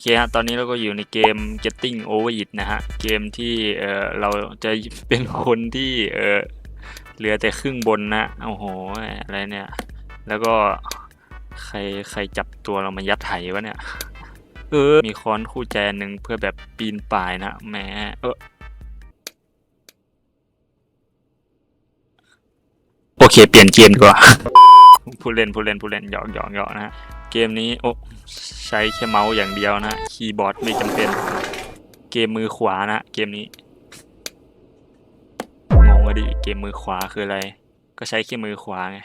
โอเคฮะ ตอนนี้เราก็อยู่ในเกม Getting Over It นะฮะ เกมที่เออเราจะเป็นคนที่เออเหลือแต่ครึ่งบนนะ โอ้โห อะไรเนี่ย แล้วก็ใครใครจับตัวเรามายัดไถวะเนี่ย เออ มีค้อนคู่ใจนหนึ่งเพื่อแบบปีนป่ายนะแหมเออโอเค เปลี่ยนเกมดีกว่า ผู้เล่นผู้เล่นผู้เล่นหยอกหยอกหยอกนะฮะ เกมนี้โอ้ใช้แค่เมาส์อย่างเดียวนะ คีย์บอร์ดไม่จำเป็น เกมมือขวานะ เกมนี้ งงอะดิ เกมมือขวาคืออะไร ก็ใช้แค่มือขวาไง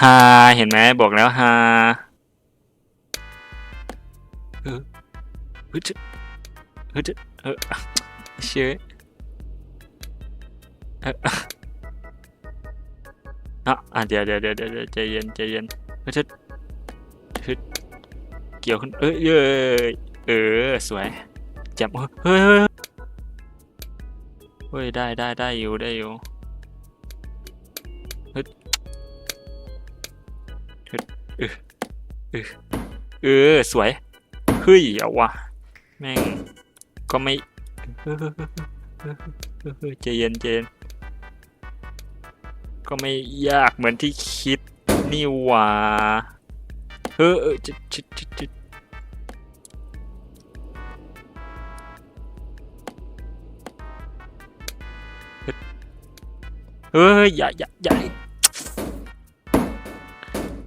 ฮาเห็นไหมบอกแล้วฮาเออเฮ้ยจะเฮ้ยจะเออเชื่อเอออะอะเดี๋ยวเดี๋ยวเดี๋ยวเดี๋ยวใจเย็นใจเย็น เฮ้ยจะเฮ้ยเกี่ยวขึ้นเอ้ยเอ้ยเออสวยจับเฮ้ยเฮ้ยได้ได้ได้อยู่ได้อยู่ฮ้ยเฮ้ยเออเออเออสวยเฮ้ยเอาวะแม่งก็ไม่เฮ้ยเฮ้ยเฮ้ยเฮ้ยเฮ้ยใจเย็นใจเย็นก็ไม่ยากเหมือนที่คิด นี่ว่าเฮ้ยเออจิจิจิจิเฮ้ย อย่าอย่าอย่า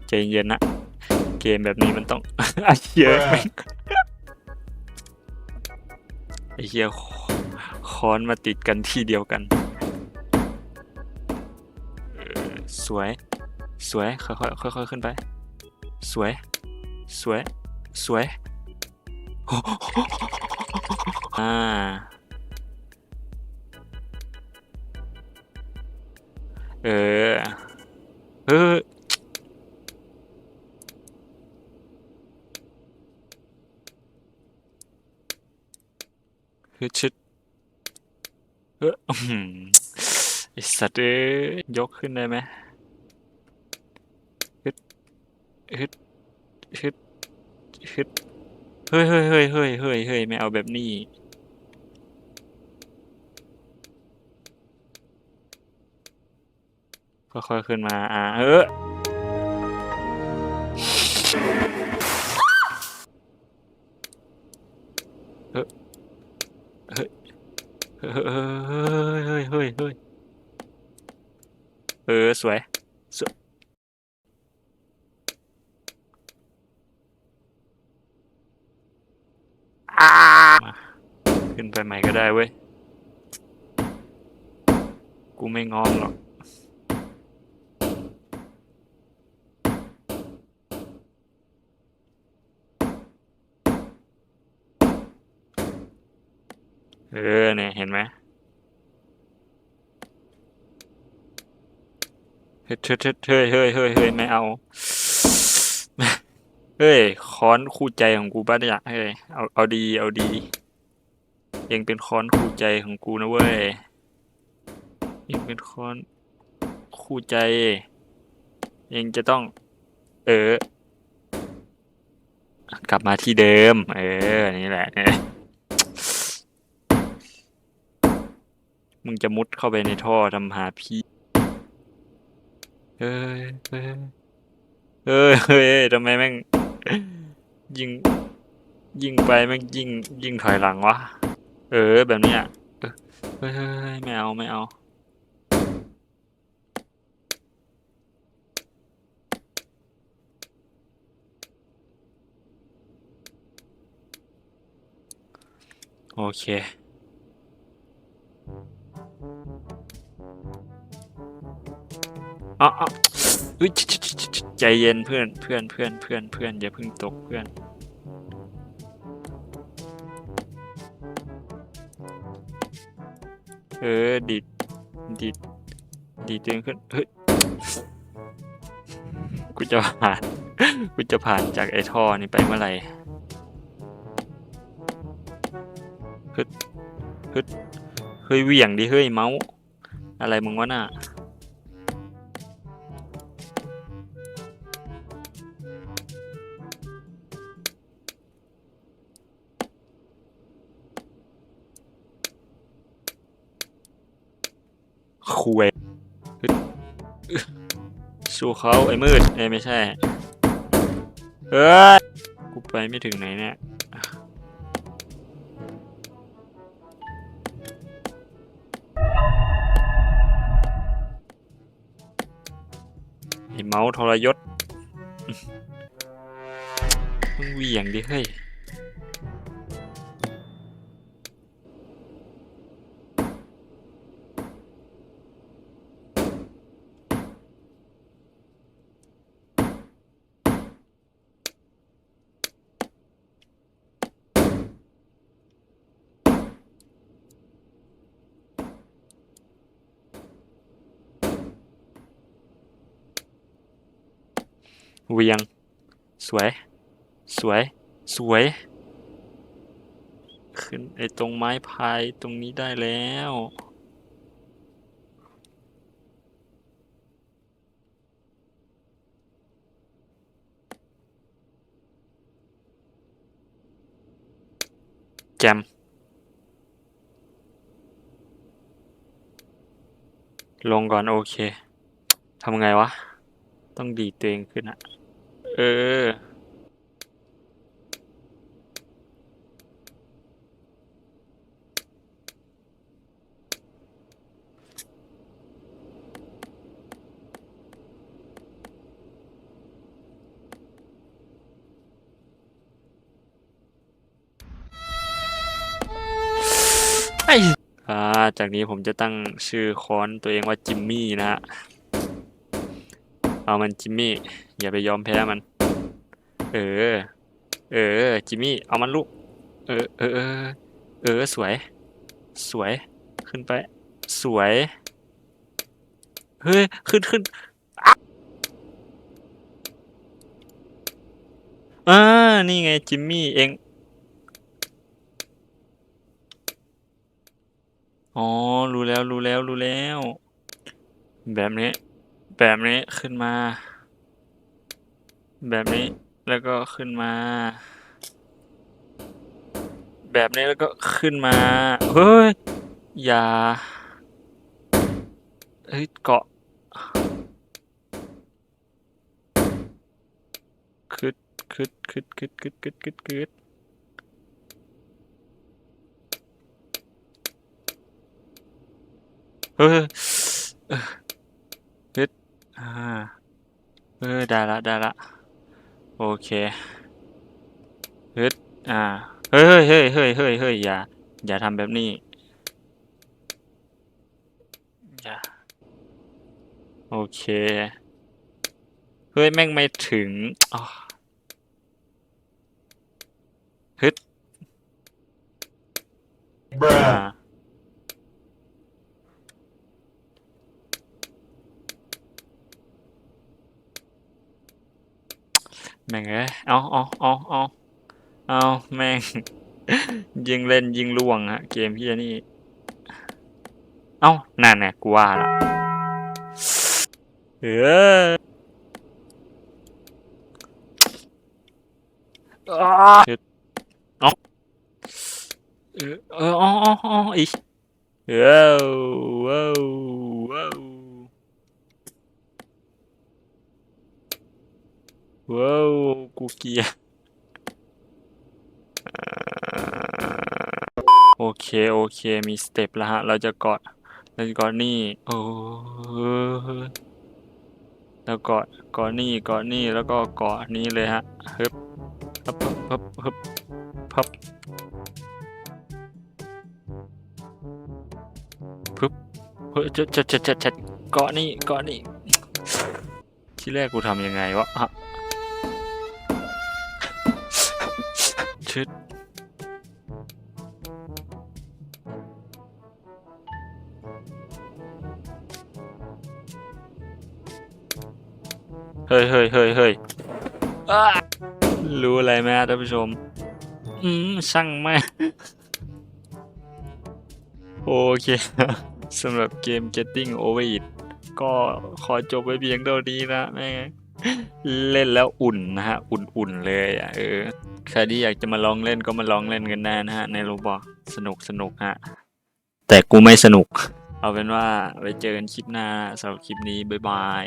ใจเย็นนะ เกมแบบนี้มันต้องไอ้เหี้ยไอ้เหี้ยค้อนมาติดกันที่เดียวกัน สวย สวย ค่อยๆค่อยๆขึ้นไป สวย สวย สวยอ่าเออเออเฮ้ยชิดเอออื้อหือไอสัตว์เอ้ยยกขึ้นได้ไหมฮึด ฮึดฮึดฮึดเฮ้ยเฮ้ยเฮ้ยเฮ้ยเฮ้ยเฮ้ยไม่เอาแบบนี้ ค่อยๆขึ้นมา อ่าเออเออเฮ้ยเฮ้ย เฮ้ย เฮ้ย เฮ้ย เออ สวย สวย มาขึ้นไปใหม่ก็ได้เว้ย กูไม่ง้อมหรอก เออเนี่ยเห็นไหมเฮ้ยเฮ้ยเฮ้ยเฮ้ยเฮ้ยเฮ้ยไม่เอา เฮ้ยค้อนคู่ใจของกูปะเนี่ยเฮ้ยเอาเอาดีเอาดี ยังเป็นค้อนคู่ใจของกูนะเว้ยยังเป็นค้อนคู่ใจ ยังจะต้อง เออ กลับมาที่เดิม เออ นี่แหละเนี่ยมึงจะมุดเข้าไปในท่อทำหาพี่เฮ้ยเฮ้ยเฮ้ยเฮ้ยทำไมแม่ง ยิง ยิงไปแม่งยิง ยิงถอยหลังวะ เออ แบบเนี้ยเออเฮ้ยเฮ้ยเฮ้ยไม่เอาไม่เอาโอเค เฮ้ยใจเย็นเพื่อนเพื่อนเพื่อนเพื่อนเพื่อนอย่าเพิ่งตกเพื่อน เออดีดดีดดีดตัวเองขึ้นเฮ้ยกูจะผ่านกูจะผ่านจากไอ้ท่อนี้ไปเมื่อไหร่ฮึดฮึดเฮ้ยเหวี่ยงดิเฮ้ยเมาส์อะไรมึงวะน่ะ คุยสู้เขาไอ้มืด เอ้ยไม่ใช่ เฮ้ย กูไปไม่ถึงไหนเนี่ย ไอ้เมาส์ทรยศ มึงเหวี่ยงดิเฮ้ย เวียง สวย สวย สวย ขึ้นไอ้ตรงไม้พายตรงนี้ได้แล้วแจมลงก่อนโอเค ทำไงวะ ต้องดีตัวเองขึ้นอะ ออ ไอ้อ่าจากนี้ผมจะตั้งชื่อค้อนตัวเองว่าจิมมี่นะฮะ เอามันจิมมี่ อย่าไปยอมแพ้มัน เออ เออ จิมมี่ เอามันลูก เออ เออ เออ เออ สวย สวย ขึ้นไป สวย เฮ้ย ขึ้นขึ้นอะอ่า นี่ไง จิมมี่ เอง อ๋อ รู้แล้ว รู้แล้ว รู้แล้ว แบบนี้ แบบนี้ ขึ้นมา แบบนี้ แล้วก็ขึ้นมา แบบนี้แล้วก็ขึ้นมา เฮ้ย อย่า เฮ้ย เกาะคึดคึดคึดคึดคึดคึดคึดคึดเฮ้ยเออคึดอ่าเออได้ละได้ละ โอเคฮึดอ่า เฮ้ยเฮ้ยเฮ้ยเฮ้ยเฮ้ยอย่า อย่าทำแบบนี้ อย่า โอเค เฮ้ย แม่งไม่ถึงอ๋อฮึดอ่า แม่งเอ้ยเอาเอาเอาเอาเอาแม่ง ยิงเล่นยิงล่วงฮะ เกมพี่นี่ เอ้านั่นแน่กูว่าละเออเอาเออเอออ๋ออ๋ออ๋ออีกว้าวว้าวว้าว ว้าวกูเกียร์โอเค โอเค มีสเต็ปแล้วฮะ เราจะกอดเราจะกอดนี่ โอ้แล้วกอดกอดนี่กอดนี่แล้วก็กอดนี้เลยฮะฮึบฮึบฮึบฮึบฮึบฮึบฮึบเฮ้ยจะจะจะจะจะเกาะนี่เกาะนี่ที่แรกกูทำยังไงวะฮะ เฮ้ยเฮ้ยเฮ้ยเฮ้ยรู้อะไรไหมท่านผู้ชม อืมช่างแม่โอเคสำหรับเกม Getting Over It ก็ขอจบไว้เพียงเท่านี้นะแม่เล่นแล้วอุ่นนะฮะ อุ่นๆเลยอะเออใครที่อยากจะมาลองเล่นก็มาลองเล่นกันได้นะฮะ ในโรบอกสนุกสนุกฮะ แต่กูไม่สนุก เอาเป็นว่าไว้เจอกันคลิปหน้าสำหรับคลิปนี้ บ๊ายบาย